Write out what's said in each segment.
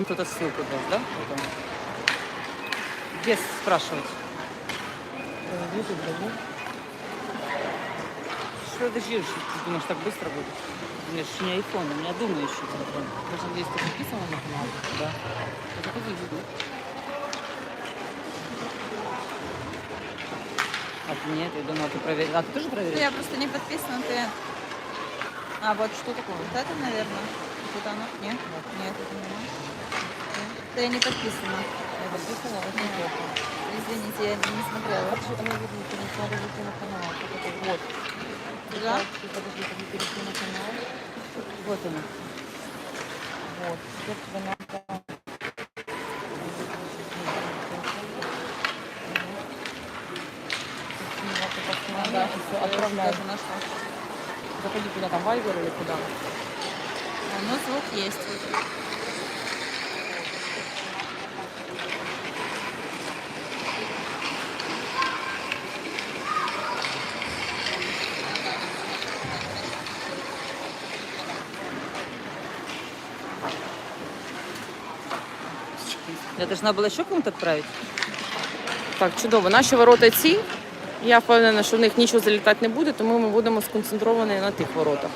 Ну, кто-то ссылку даст, да? Потом. Где спрашивать? Что дождешь? Ты думаешь, так быстро будет? У меня же не айфон, у меня думающий телефон. Даже здесь ты подписана на канал? Да. Заходи YouTube. А ты нет, я думала, ты проверил. А ты тоже проверил? Я просто не подписана, ты... А, вот что такое? Вот это, наверное. Вот оно? Нет? Нет, это не оно. Да я не подписана. Я подписана, вот неплохо. Извините, я не смотрела. Короче, оно видно, ты надо зайти на канал. Вот. Да? Подожди, подожди, перейти на канал. Вот она. Вот. Тебе надо... Да, нашла. Заходи куда там, Вайбер или куда? А, Ну, звук есть. Я должна была еще кому-то отправить? Так, чудово. Наші ворота ці. Я впевнена, що в них нічого залітати не буде, тому ми будемо сконцентровані на тих воротах.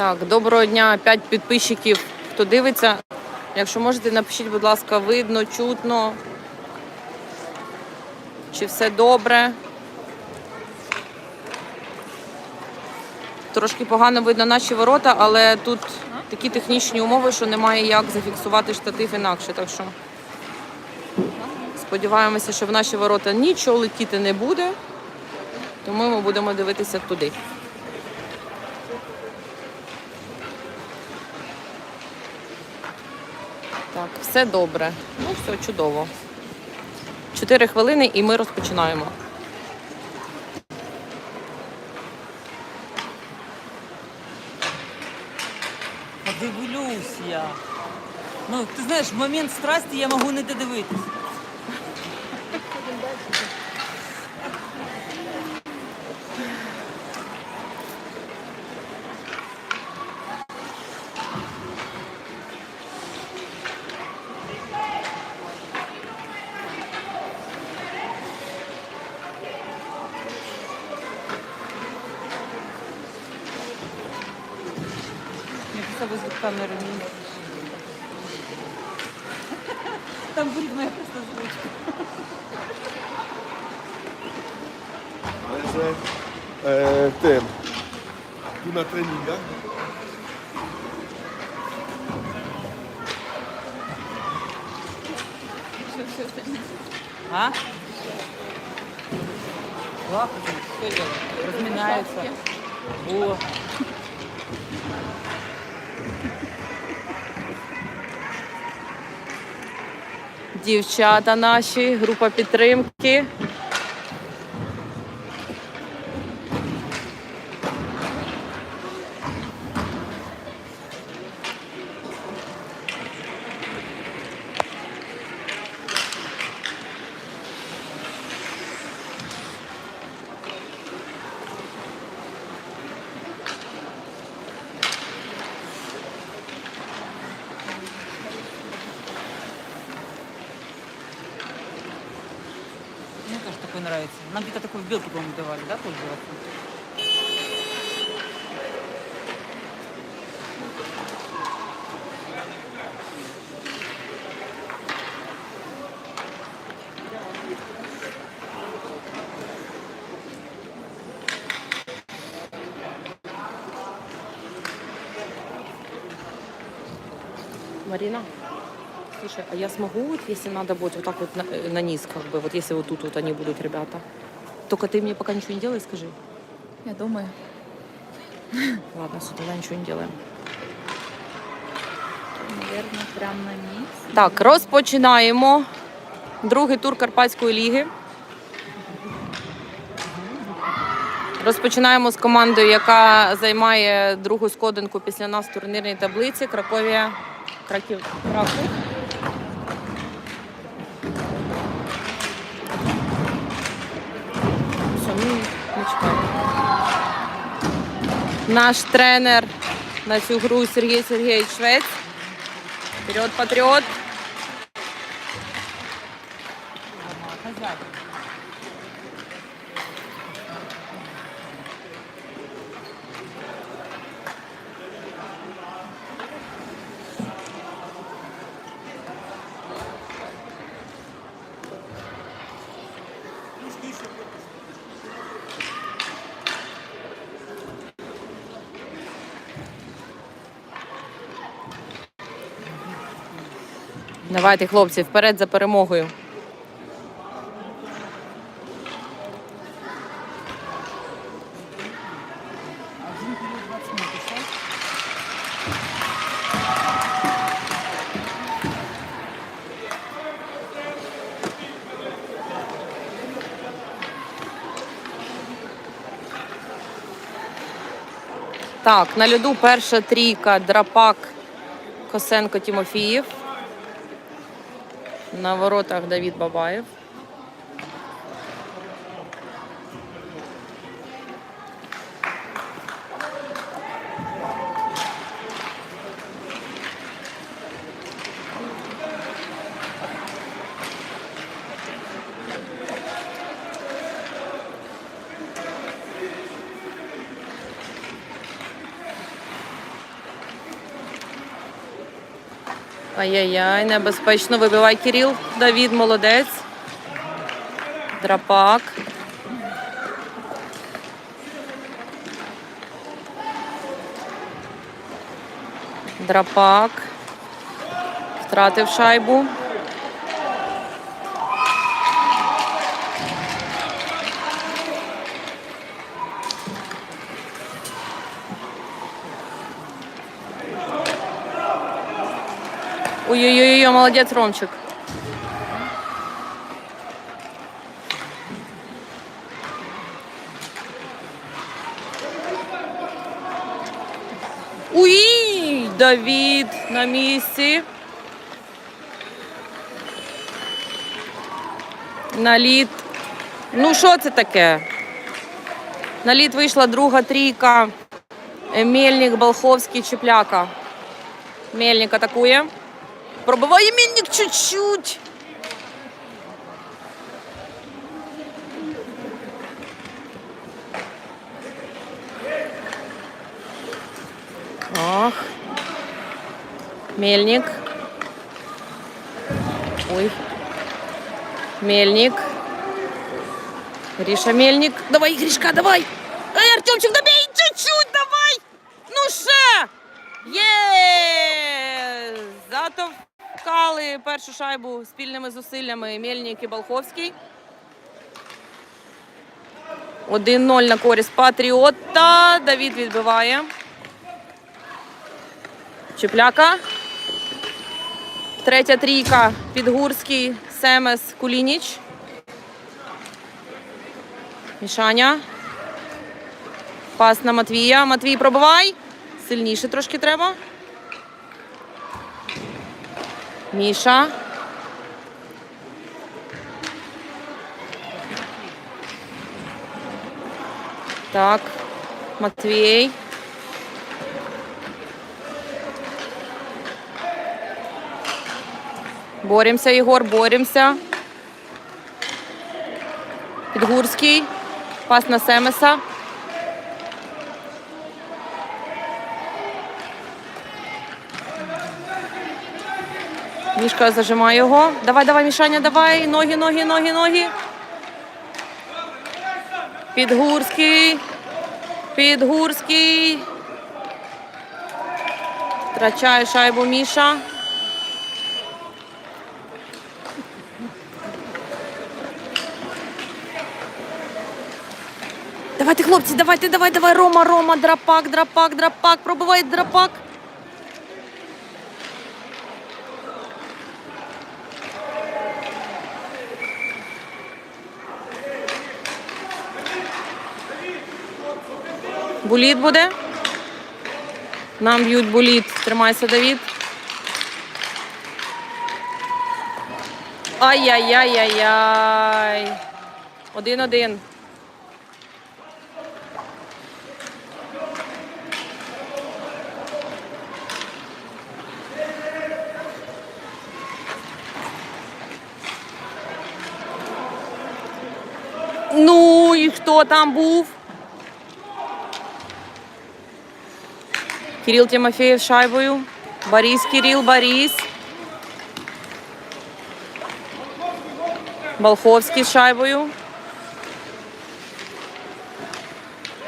Так, доброго дня, 5 підписчиків, хто дивиться. Якщо можете, напишіть, будь ласка, видно, чутно. Чи все добре? Трошки погано видно наші ворота, але тут такі технічні умови, що немає як зафіксувати штатив інакше. Так що сподіваємося, що в наші ворота нічого летіти не буде, тому ми будемо дивитися туди. Так, все добре. Ну, все чудово. Чотири хвилини і ми розпочинаємо. Дивлюсь я. Ну, ти знаєш, в момент страсті я можу не додивитись. Лапы, что делают? Разминаются. О. Дівчата наші, група підтримки. Марина, слушай, а я смогу, вот, если надо будет вот так вот на, э, на низ, как бы, вот если вот тут вот они будут, ребята. Только ты мне пока ничего не делай, скажи. Я думаю. Ладно, все, тогда ничего не делаем. Наверное, прям на низ. Так, розпочинаємо. Другий тур Карпатської ліги. Розпочинаємо з командою, яка займає другу сходинку після нас в турнірній таблиці. Краковія. Краков. Все, ну. Наш тренер на цю гру Сергій Сергійович Швець. Вперед, патріот. Давайте, хлопці, вперед за перемогою. Так, на льоду перша трійка Драпак, Косенко, Тімофіїв. На воротах Давід Бабаєв. Ай-яй-яй, небезпечно вибивай Кіріл. Давід молодець. Драпак. Драпак. Втратив шайбу. Ой-ой-ой, молодець Ромчик. Уй, Давід на місці. На лід. Ну, що це таке? На лід вийшла друга трійка. Мельник, Болховський, Чепляка. Мельник атакує. Пробиває Мельник чуть-чуть. Ах. Мельник. Ой. Мельник. Гриша Мельник. Давай, Гришка, давай. Эй, Артемчик, добей Затовкали першу шайбу спільними зусиллями Мельник і Болховський. 1-0 на користь Патріота. Давід відбиває. Чепляка. Третя трійка. Підгурський, Семес, Кулініч. Мішаня. Пас на Матвія. Матвій пробивай. Сильніше трошки треба. Міша. Так. Матвій. Боремося, Єгор, боремося. Підгурський. Пас на Семеса. Мішка зажимає його. Давай, давай, Мішаня, давай. Ноги, ноги, ноги, ноги. Підгурський. Підгурський. Втрачає шайбу Міша. Давайте, хлопці, давайте, давай, давай, Рома, Рома, драпак, драпак, драпак, пробивай драпак. Буліт буде. Нам б'ють буліт. Тримайся, Давід. Ай-яй-яй-яй-яй. Один-один. Ну і хто там був? Кирил Тимофеев шайбою. Борис Кирил, Борис. Болховський з шайбою.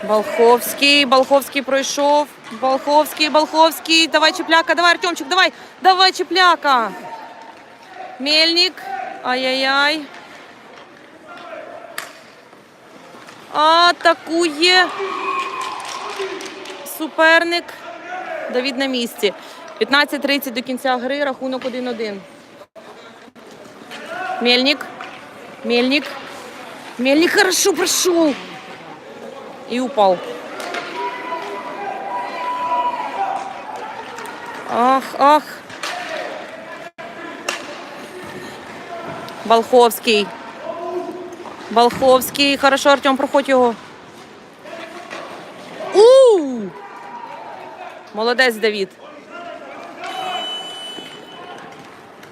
Болховський, Болховський пройшов. Болховський, Болховський. Давай чепляка, давай, Артемчик, давай. Давай чепляка. Мельник. Ай-яй-яй. Атакує суперник. Давід на місці. 15.30 до кінця гри, рахунок 1-1. Мельник. Мельник. Мельник хорошо прошел. И упал. Ах, ах. Болховський. Болховський. Хорошо, Артем, проходь його. у Молодець, Давід.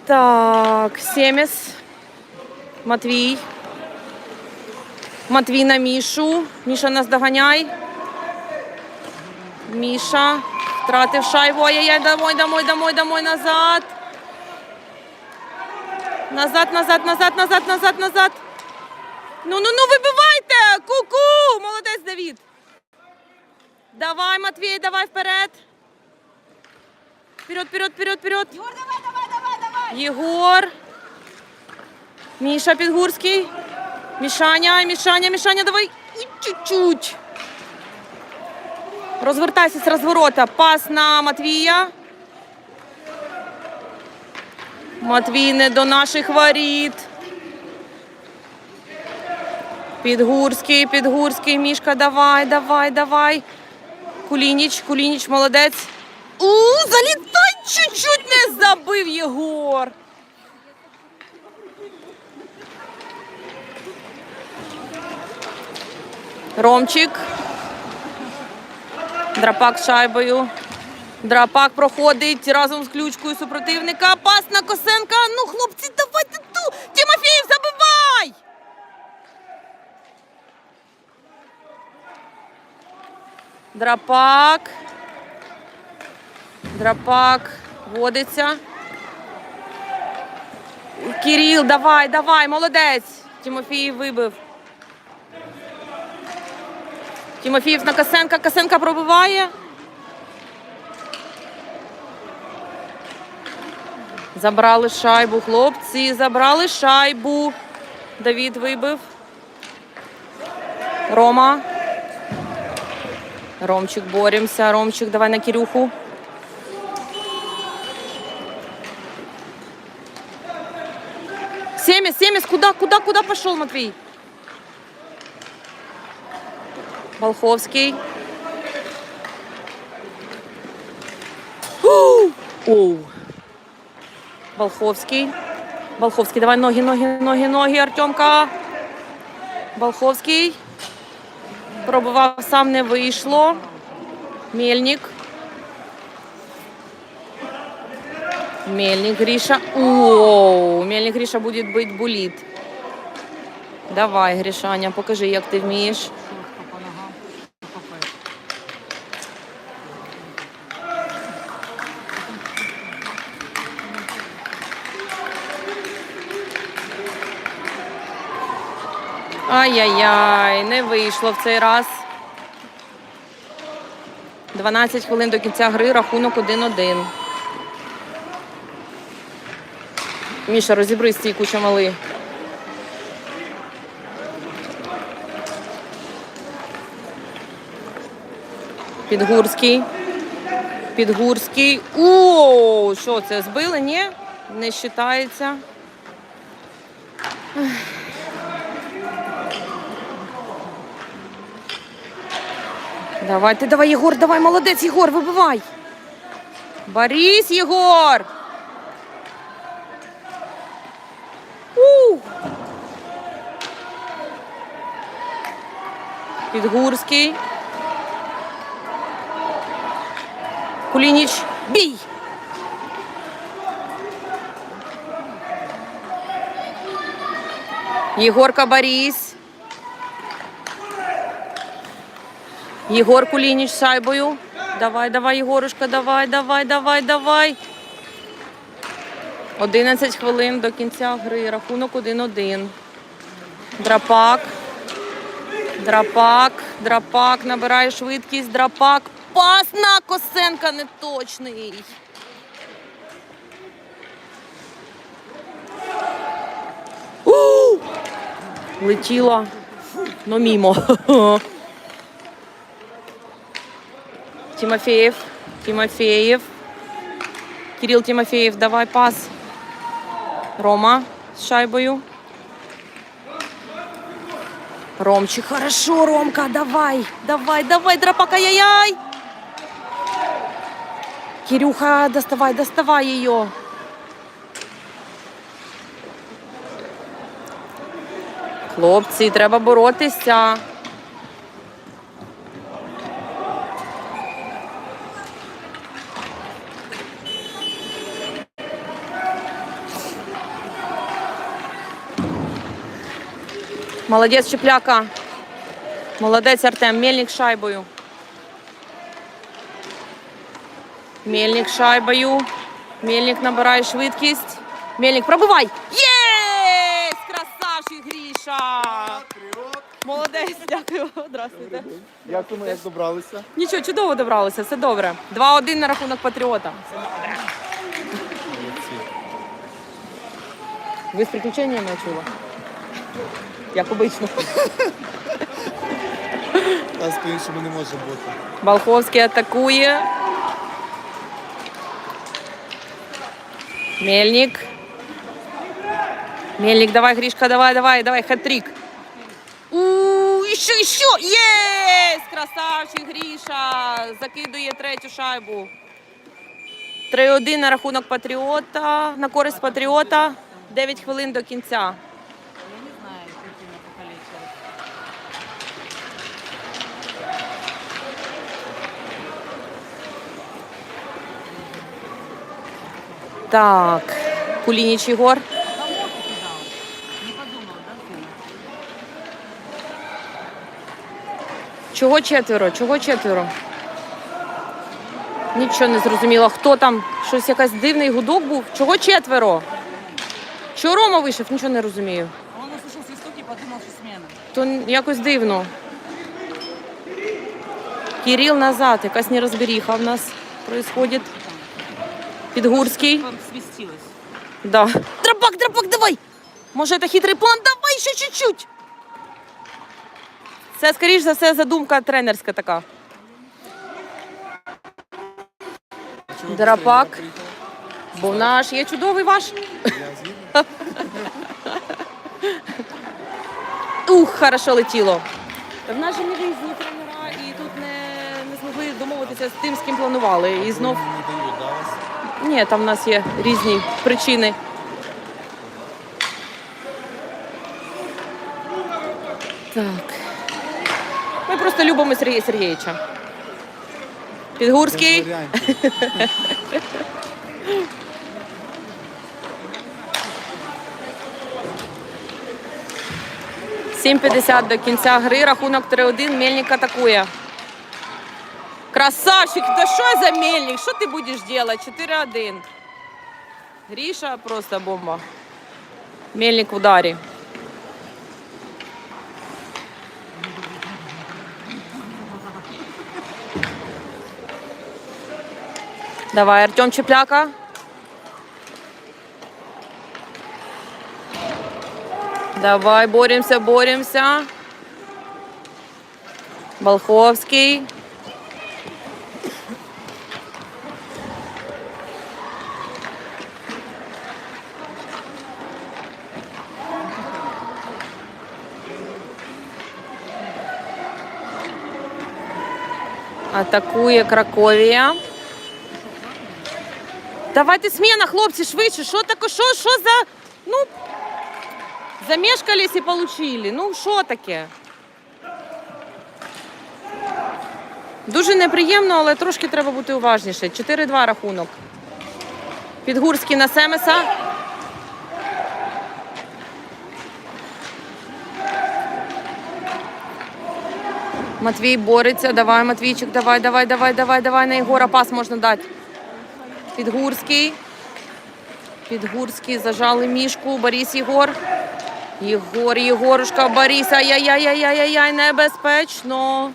Так, Семес. Матвій. Матвій на Мішу. Міша нас доганяй. Міша. Втратив шайбу. Ай-яй-яй, домой, домой, домой, домой, назад. Назад, назад, назад, назад, назад, назад. Ну, ну, ну, вибивайте! Ку-ку! Молодець, Давід. Давай, Матвій, давай вперед. Вперед, вперед, вперед, вперед. Егор, давай, давай, давай, давай. Єгор. Міша Підгурський. Мішаня, Мішаня, Мішаня, давай. І чуть-чуть. Розвертайся з розворота. Пас на Матвія. Матвій не до наших воріт. Підгурський, Підгурський, Мішка, давай, давай, давай. Кулініч, Кулініч, молодець. У, залітай, чуть-чуть не забив Єгор. Ромчик. Драпак шайбою. Драпак проходить разом з ключкою супротивника. Пас на Косенка. Ну, хлопці, давайте ту. Тимофєєв, забивай! Драпак. Драпак водиться. Кирил, давай, давай, молодець. Тимофій вибив. Тимофіїв на Косенка. Косенка пробиває. Забрали шайбу, хлопці. Забрали шайбу. Давід вибив. Рома. Ромчик, боремся. Ромчик, давай на Кирюху. Куда, куда, куда пошел, Матвей? Волховский. Оу. Волховский. Волховский, давай ноги, ноги, ноги, ноги, Артемка. Волховский. Пробував сам не вийшло. Мельник. Мельник Гриша. Оу, Мельник Гриша буде бить буліт. Давай, Гришаня, покажи, як ти вмієш. Ай-яй-яй, не вийшло в цей раз. 12 хвилин до кінця гри, рахунок 1-1. Міша, розібри стійку чамали. Підгурський. Підгурський. О, що це? Збили? Ні? Не вважається. Давай, ти давай, Єгор, давай, молодець, Єгор, вибивай. Борис, Єгор. У! Підгурський. Кулініч, бій! Єгорка Борис. Єгор Кулініч шайбою. Давай, давай, Єгорушка, давай, давай, давай, давай. 11 хвилин до кінця гри. Рахунок 1-1. Драпак. Драпак. Драпак. Набирає швидкість. Драпак. Пас на Косенка неточний. У! Летіла. Ну, мімо. Тимофеев. Тимофеев. Кирилл Тимофеев, давай пас. Рома з шайбою. Ромчик, хорошо, Ромка, давай, давай, давай, драпак, ай-яй-яй. Кирюха, доставай, доставай ее. Хлопці, треба боротися. Молодець Чепляка. Молодець Артем. Мельник шайбою. Мельник шайбою. Мельник набирає швидкість. Мельник пробивай. Єс! Красавчик Гріша! Молодець, дякую. Здравствуйте. Дякуємо, як добралися. Нічого, чудово добралися, все добре. 2-1 на рахунок патріота. Ви з приключеннями чула? Як обично. Нас по-іншому не може бути. Балховський атакує. Мельник. Мельник, давай, Гришка, давай, давай, давай, хэт-трик. У, еще, еще, єс! Красавчик Гріша закидує третю шайбу. 3-1 на рахунок Патріота, на користь Патріота. 9 хвилин до кінця. Я не знаю, причина покалечилась. Так, Кулініч Ігор. Кому ты кидал? Не подумал, да, сына? Чого четверо? Чого четверо? Нічого не зрозуміло. Хто там? Щось якась дивний гудок був? Чого четверо? Чого Рома вийшов? Нічого не розумію. Он услышал свисток и подумал, что смена. То н- якось дивно. Кирил назад, якась нерозберіха в нас происходит. Підгурський. Вам свистилось. Да. Драпак, драпак, давай! Може, це хитрий план? Давай ще чуть-чуть. Це, скоріш за все, задумка тренерська така. Драпак. Бо наш є чудовий ваш. Ух, хорошо летіло. В нас же не різні тренера, і тут не, не змогли домовитися з тим, з ким планували. І знов Не дають, да, вас? Ні, там в нас є різні причини. Так. Ми просто любимо Сергія Сергійовича. Підгурський. Варіантів. 7.50 до кінця гри. Рахунок 3-1. Мельник атакує. Красавчик, да що за мельник? Що ти будеш робити? 4-1. Гріша просто бомба. Мельник в ударі. Давай, Артем Чепляка. Давай, боремся, боремся. Болховский. Атакує Краковія. Давайте сміна, хлопці, швидше. Що таке? Що, що за. Ну. Замешкались і получили. Ну, що таке? Дуже неприємно, але трошки треба бути уважніше. 4-2 рахунок. Підгурський на Семеса. Матвій бореться. Давай, Матвійчик, давай, давай, давай, давай, давай. На Єгора пас можна дати. Підгурський. Підгурський зажали мішку. Борис Єгор. Єгор, Єгорушка, Борис. Ай-яй-яй-яй-яй-яй, небезпечно.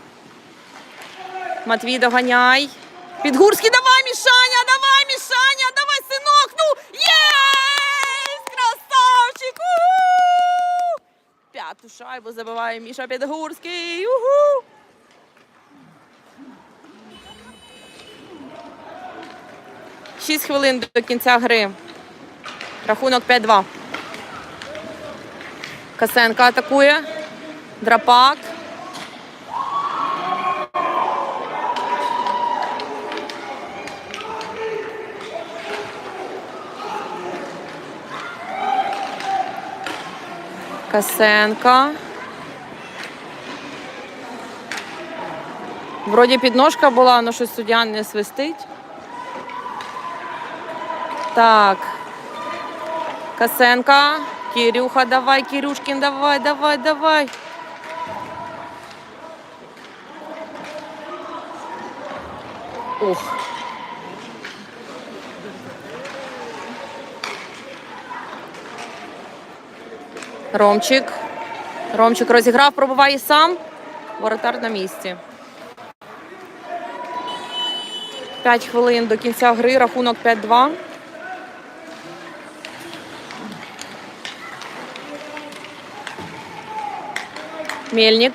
Матвій доганяй. Підгурський, давай, Мішаня, давай, Мішаня, давай, синок. Ну, єсть! Красавчик! Уху! П'яту шайбу забиває Міша Підгурський. Уху! Шість хвилин до кінця гри. Рахунок 5-2. Касенка атакує. Драпак. Касенка. Вроді підножка була, але щось суддя не свистить. Так. Касенка. Кирюха, давай, Кирюшкин, давай, давай, давай. Ух. Ромчик. Ромчик розіграв, пробиває сам. Воротар на місці. 5 хвилин до кінця гри, рахунок 5-2. Мельник.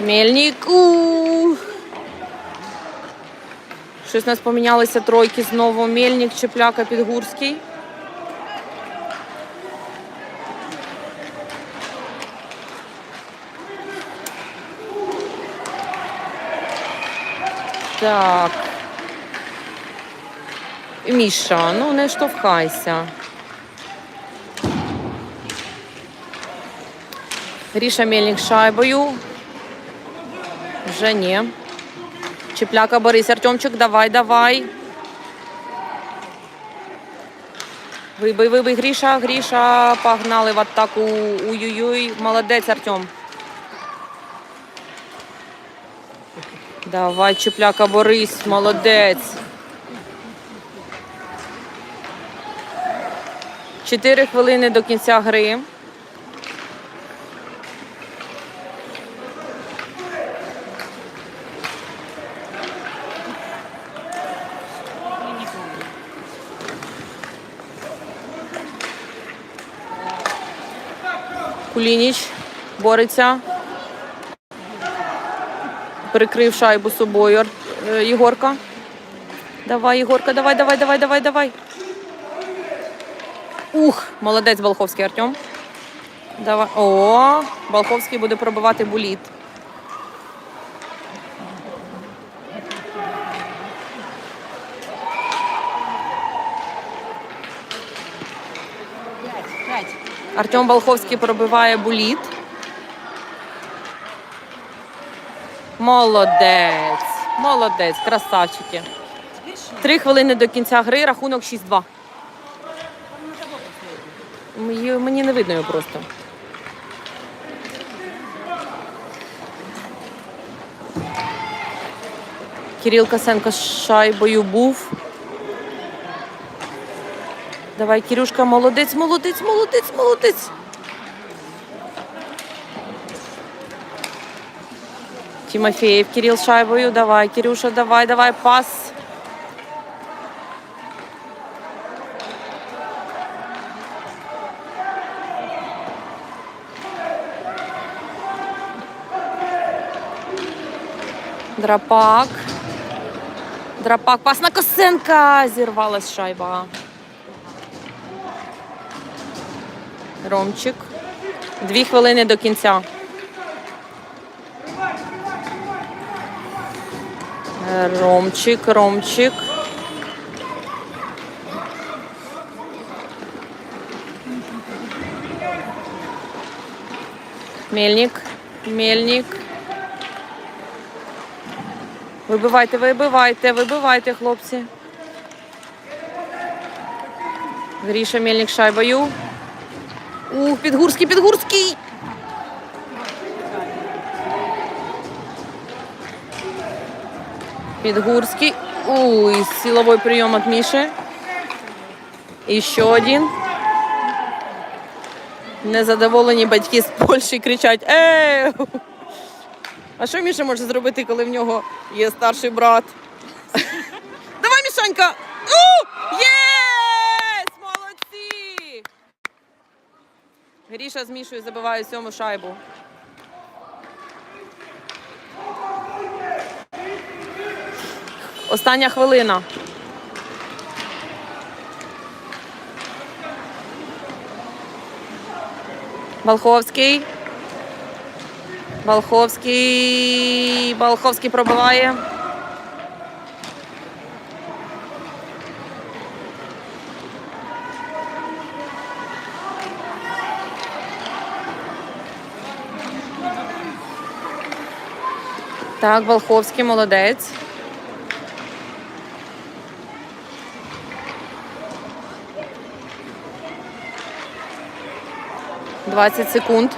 Мельник. У. Щось у нас помінялися тройки знову. Мельник, Чепляка, Підгурський. Так. Міша, ну не штовхайся. Гріша Мельник шайбою. Вже ні. Чепляка Борис Артемчик, давай, давай. Вибий, вибий, Гріша, Гріша. Погнали в атаку. Уй-уй-уй. Молодець, Артем. Давай, Чепляка Борис, молодець. Чотири хвилини до кінця гри. Кулініч бореться. Прикрив шайбу собою е, Єгорка. Давай, Єгорка, давай, давай, давай, давай, давай. Ух, молодець Балховський Артем. Давай. О, Балховський буде пробивати буліт. Артем Балховський пробиває буліт. Молодець. Молодець, красавчики. Три хвилини до кінця гри, рахунок 6-2. Мені, мені не видно його просто. Кирил Косенко з шайбою був. Давай, Кирюшка, молодець, молодець, молодець, молодець. Тимофеев, Кирилл шайбою. Давай, Кирюша, давай, давай, пас. Драпак. Драпак, пас на Косенка. Зірвалась шайба. Ромчик. Дві хвилини до кінця. Ромчик, Ромчик. Мельник, Мельник. Вибивайте, вибивайте, вибивайте, хлопці. Гріша Мельник шайбою. Ух, Підгурський, Підгурський! Підгурський. Уй, силовой прием от Миши. Еще один. Незадоволені батьки з Польщі кричать: Ей! А що Міша може зробити, коли в нього є старший брат? Давай, Мішанька! У! Єс! Молодці! Гріша з Мішою забиває сьому шайбу. Остання хвилина. Балховський. Балховський. Балховський пробиває. Так, Балховський молодець. Двадцять секунд.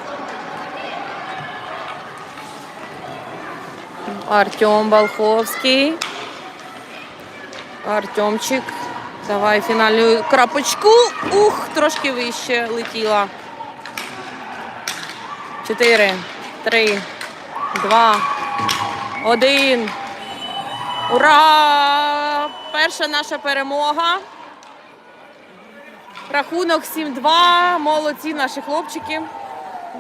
Артем Балховський. Артемчик. Давай фінальну крапочку. Ух, трошки вище летіла. Чотири, три, два, один. Ура! Перша наша перемога. Рахунок 7-2. Молодці наші хлопчики.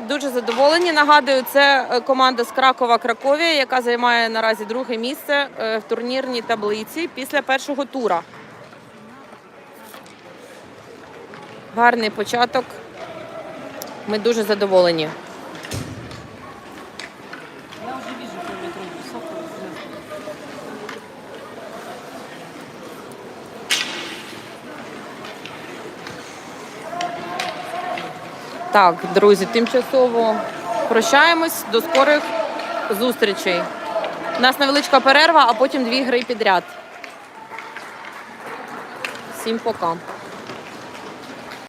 Дуже задоволені. Нагадую, це е, команда з Кракова Краковія, яка займає наразі друге місце е, в турнірній таблиці після першого тура. Гарний початок. Ми дуже задоволені. Так, друзі, тимчасово прощаємось. До скорих зустрічей. У нас невеличка перерва, а потім дві гри підряд. Всім пока.